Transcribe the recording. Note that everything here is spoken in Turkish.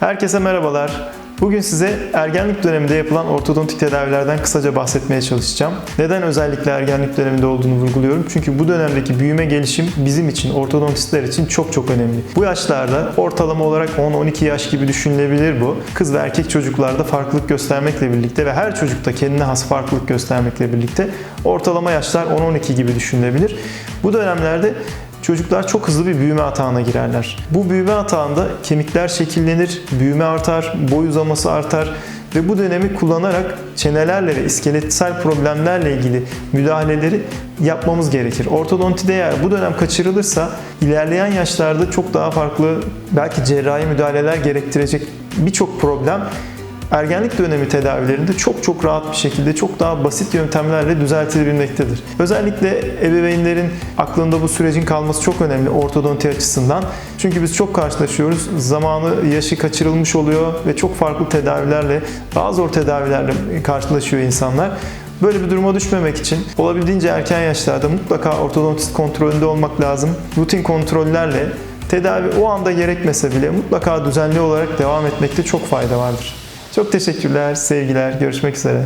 Herkese merhabalar. Bugün size ergenlik döneminde yapılan ortodontik tedavilerden kısaca bahsetmeye çalışacağım. Neden özellikle ergenlik döneminde olduğunu vurguluyorum? Çünkü bu dönemdeki büyüme gelişim bizim için, ortodontistler için çok çok önemli. Bu yaşlarda ortalama olarak 10-12 yaş gibi düşünülebilir bu. Kız ve erkek çocuklarda farklılık göstermekle birlikte ve her çocukta kendine has farklılık göstermekle birlikte ortalama yaşlar 10-12 gibi düşünülebilir. Bu dönemlerde Çocuklar çok hızlı bir büyüme atağına girerler. Bu büyüme atağında kemikler şekillenir, büyüme artar, boy uzaması artar ve bu dönemi kullanarak çenelerle ve iskeletsel problemlerle ilgili müdahaleleri yapmamız gerekir. Ortodontide eğer bu dönem kaçırılırsa ilerleyen yaşlarda çok daha farklı belki cerrahi müdahaleler gerektirecek birçok problem ergenlik dönemi tedavilerinde çok çok rahat bir şekilde çok daha basit yöntemlerle düzeltilebilmektedir. Özellikle ebeveynlerin aklında bu sürecin kalması çok önemli ortodonti açısından. Çünkü biz çok karşılaşıyoruz. Zamanı, yaşı kaçırılmış oluyor ve çok farklı tedavilerle, daha zor tedavilerle karşılaşıyor insanlar. Böyle bir duruma düşmemek için olabildiğince erken yaşlarda mutlaka ortodontist kontrolünde olmak lazım. Rutin kontrollerle tedavi o anda gerekmese bile mutlaka düzenli olarak devam etmekte çok fayda vardır. Çok teşekkürler, sevgiler, görüşmek üzere.